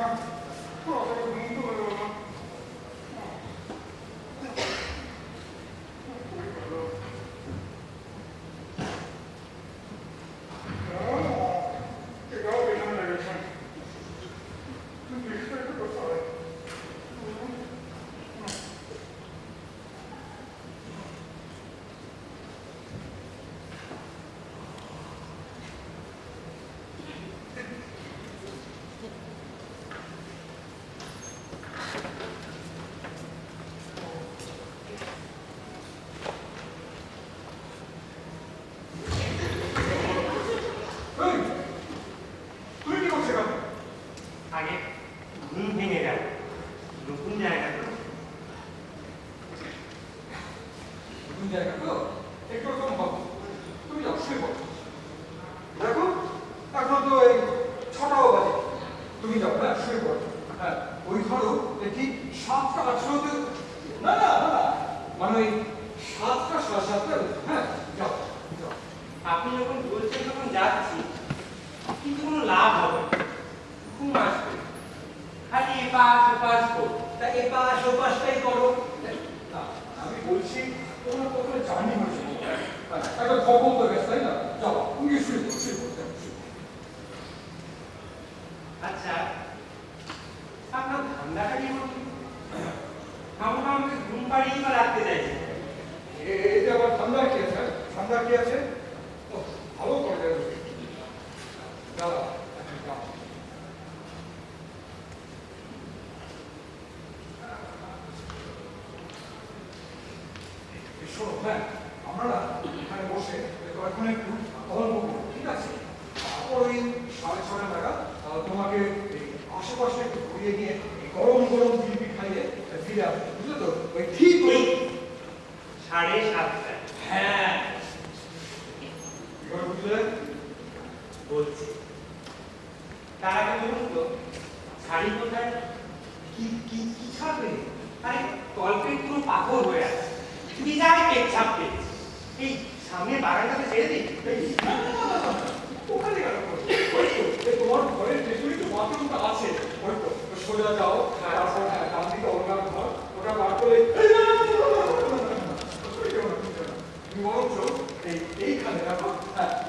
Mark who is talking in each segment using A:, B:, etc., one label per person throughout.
A: 看，多少分钟？
B: 多少分钟？নতুন জায়গা তো
A: একটু রকম ভাবো তুমি যাও, শুয়ে দেখো, এখন তো এই ছটাও বাজে তুমি যাও হ্যাঁ শুয়ে পড়ো। হ্যাঁ ওই ধরো ঠিক সাতটা আঠেরোতে না না না মানে ওই সাতটা সাড়ে সাতটা হ্যাঁ যাও
B: আপনি যখন বলছেন তখন যাচ্ছি, কিন্তু কোনো লাভ হবে। ঘুম আসবে। খালি এপাশ ওপাশ করব
A: তা এপাশ ওপাশটাই করো। বলছি তোমার জার্নি হয়েছে হ্যাঁ, একটা খবর তো গেছে তাই না? যাও তুমি শুয়ে পড়ো শুয়ে পড়ো।
B: আচ্ছা আপনার ঠান্ডাটা কেমন আমরা আমাকে ঘুম পাড়িয়ে বা রাখতে চাইছেন
A: এ- এই যে আবার ঠান্ডা কি আছে? ঠান্ডা কি আছে? ভালো করে দাদা এখন যাও। এই শোনো, হ্যাঁ, আমরা না এখানে বসে এখন গল্প ঠিক আছে? তারপর ওই সাড়ে ছটা তোমাকে আশেপাশে ঘুরিয়ে নিয়ে গরম গরম জিলিপি খাইয়ে ফিরে আসবে বুঝলে তো? ওই ঠিক ওই
B: সাড়ে সাতটায়।
A: হ্যাঁ। এবার বুঝলে?
B: বলছি। তার আগে বলুন তো শাড়ি কোথায়? কি কি কি ছাড়বে আরে তলপেট পুরো পাথর হয়ে আছে। কি যায় পেচ্ছাপ পেয়েছে। এই সামনে বাগানটাতে যেয়ে দিই
A: ওখানে গেল তোমার ঘরের পেছনে তো বাথরুমটা আছে হয়তো সোজা যাও তারপর ডান দিকে ওনার ঘর ওটা পার করে বরঞ্চ এই এইখানে দেখো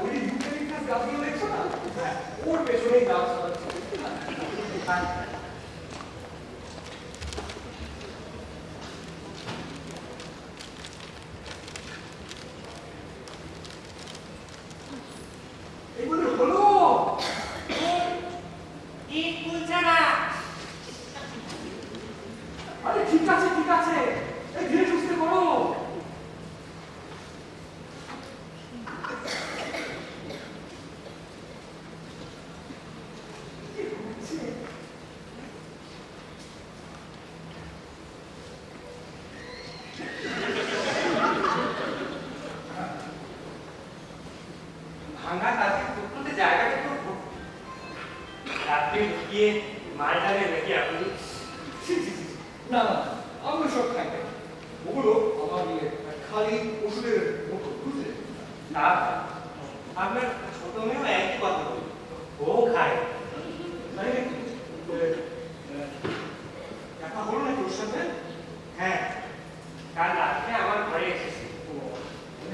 A: ওই ইউক্রেনিক গাছগুলো ওর পেছনেই গাছ
B: রাত্রে ঢুকিয়ে মাল ডালে নাকি আপনি।
A: না না আমি সব খাই ওগুলো আমার ইয়ে খালি ওষুধের মতো
B: তা আপনার ছোট মেয়েও একই কথা বলি। ও খায়।
A: দেখা হলো নাকি ওর সাথে?
B: হ্যাঁ কাল রাত্রে আমার ঘরে এসেছে
A: ও,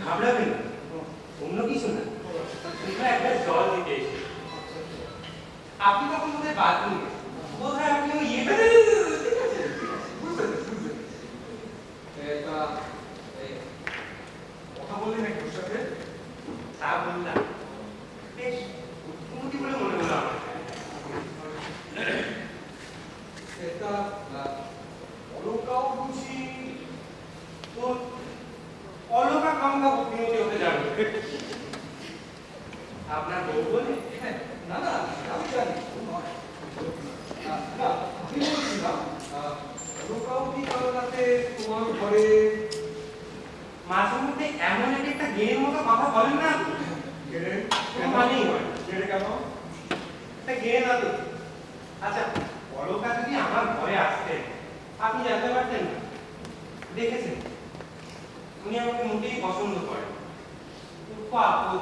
B: ঘাবড়াবেন না।
A: ও,
B: অন্য কিছু না
A: ও, আচ্ছা,
B: শুধু একটা জল দিতে এসেছে
A: আচ্ছা।
B: আপনি তখন বোধহয় বাথরুমে বোধহয় আপনি ওই ইয়ে
A: ঠিক আছে, ঠিক আছে, বুঝতে পেরেছি, বুঝতে পেরেছি। এ, তা, এ, কথা বললি নাকি ওর সাথে
B: তা বললাম বেশ উন্নতি বলে মনে হলো আমার
A: এটা অলকাও বুঝি
B: তো অলকা কঙ্কা বুদ্ধিমতী হতে যাবে আপনার বউ বলে
A: হ্যাঁ, না না আমি জানি ও নয়। আহ, না আমি বলছিলাম আহ, অলকাও কি কারও রাতে তোমার ঘরে
B: মাঝে মধ্যে গেমের মতো কথা বলেন না। কোনো হয় না। তা? আচ্ছা অলকা যদি আমার ঘরে আসতেন আপনি জানতে পারতেন না? দেখেছেন? উনি আমাকে মোটেই পছন্দ করেন খুব আপদ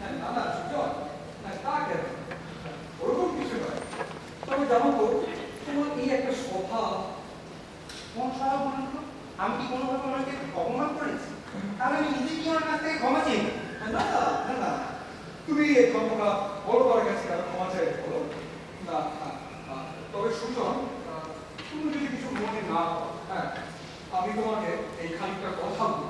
A: না না সুজন না তা কেন? ওরকম কিছু নয়। তবে জানো তো তোমার এই একটা স্বভাব
B: কোন স্বভাব বলুন তো? আমি কি কোনোভাবে ওনাকে অপমান আমি নিজে কি ওনার কাছ থেকে ক্ষমা চাই না?
A: না না তুমি এই ধর্মটা বড় করার কাছে কারও ক্ষমা চাই বলো না। তবে সুজন তুমি যদি কিছু মনে না হ্যাঁ আমি তোমাকে এই খানিকটা কথা বলব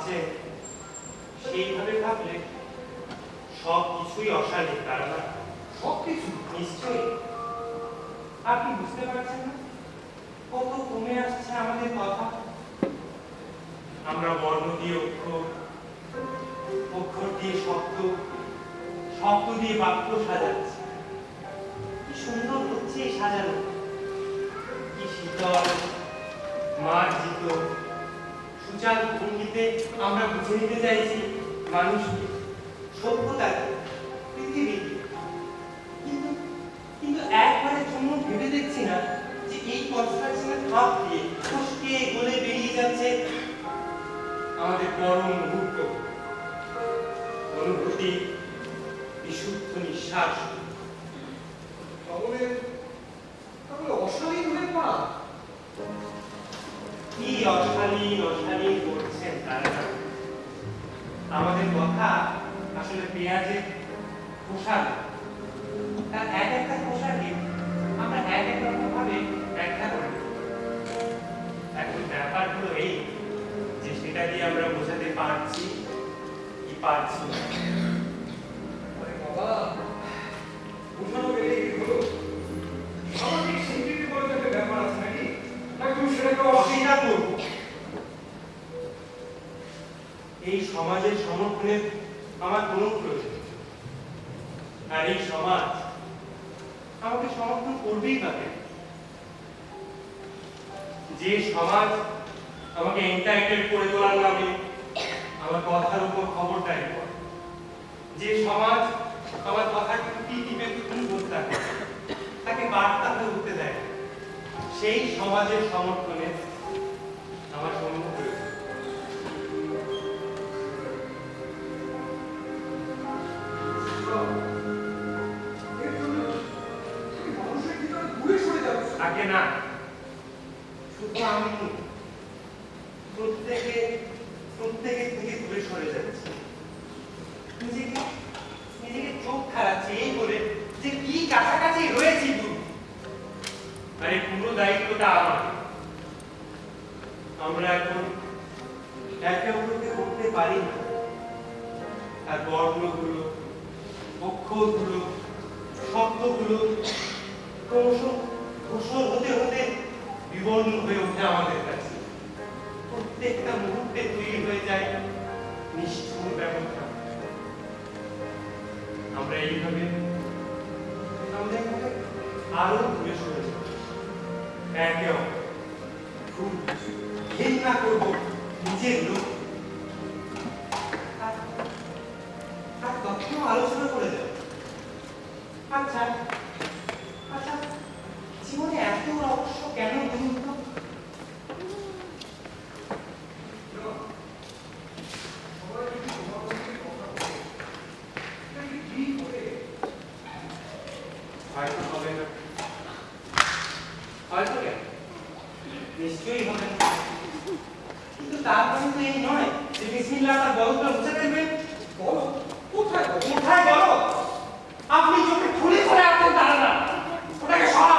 B: ভাবছেন সেইভাবে ভাবলে সব কিছুই অশালীন তার না?
A: সবকিছু
B: নিশ্চয়ই। আপনি বুঝতে পারছেন না? কত কমে আসছে আমাদের কথা? আমরা বর্ণ দিয়ে অক্ষর অক্ষর দিয়ে শব্দ শব্দ দিয়ে বাক্য সাজাচ্ছি। কি সুন্দর হচ্ছে এই সাজানো। কি শীতল মার্জিত সুচাল ভঙ্গিতে আমরা বুঝে নিতে চাইছি মানুষকে সভ্যতাকে পৃথিবীকে কিন্তু কিন্তু একবারের জন্য ভেবে দেখছি না যে এই কনস্ট্রাকশনের ধাপ দিয়ে গলে বেরিয়ে যাচ্ছে আমাদের পরম মুহূর্ত। অনুভূতি বিশুদ্ধ নিঃশ্বাস। আমাদের কথা আসলে পেঁয়াজের পোশাক তার এক একটা পোশাকে আমরা এক এক রকম ভাবে ব্যাখ্যা করি এখন ব্যাপার হলো এই যে সেটা দিয়ে আমরা বোঝাতে পারছি কি পারছি না।
A: বাবা বোঝানো গেলে কি হলো সামাজিক স্বীকৃতি বলে তো একটা ব্যাপার আছে নাকি নাকি তুমি সেটাকে অস্বীকার
B: অস্বীকার করব এই সমাজের আমার কোনো প্রয়োজন আর এই সমাজ আমাকে সমর্থন করবেই পাবে যে সমাজ আমাকে এন্টাইটেল করে তোলার নামে আমার কথার উপর খবরদারি করে যে সমাজ আমার কথার টুটি টিপে খুন করতে তাকে বার্তা উঠতে দেয়, সেই সমাজের সমর্থনে আমার থাকে না। শুধু আমি প্রত্যেকে থেকে দূরে সরে যাচ্ছি। নিজেকে নিজেকে চোখ খারাচ্ছি এই বলে যে কি কাছাকাছি রয়েছি পুরো দায়িত্বটা আমার। আমরা এখন একে অপরকে করতে পারি না। আর বর্ণগুলো, অক্ষরগুলো, শব্দগুলো ক্রমশ অগ্রসর হতে হতে বিবর্ণ হয়ে ওঠে আমাদের কাছে। প্রত্যেকটা মুহূর্তে তৈরি হয়ে যায় নিষ্ঠুর ব্যবস্থা। আমরা এইভাবে আরও দূরে সরে একে খুব ঘৃণা করব নিজের লোক। আর আর তখন আলোচনা করে যাব আচ্ছা জীবনে এত রহস্য কেন বলুন তো হয়তো হবে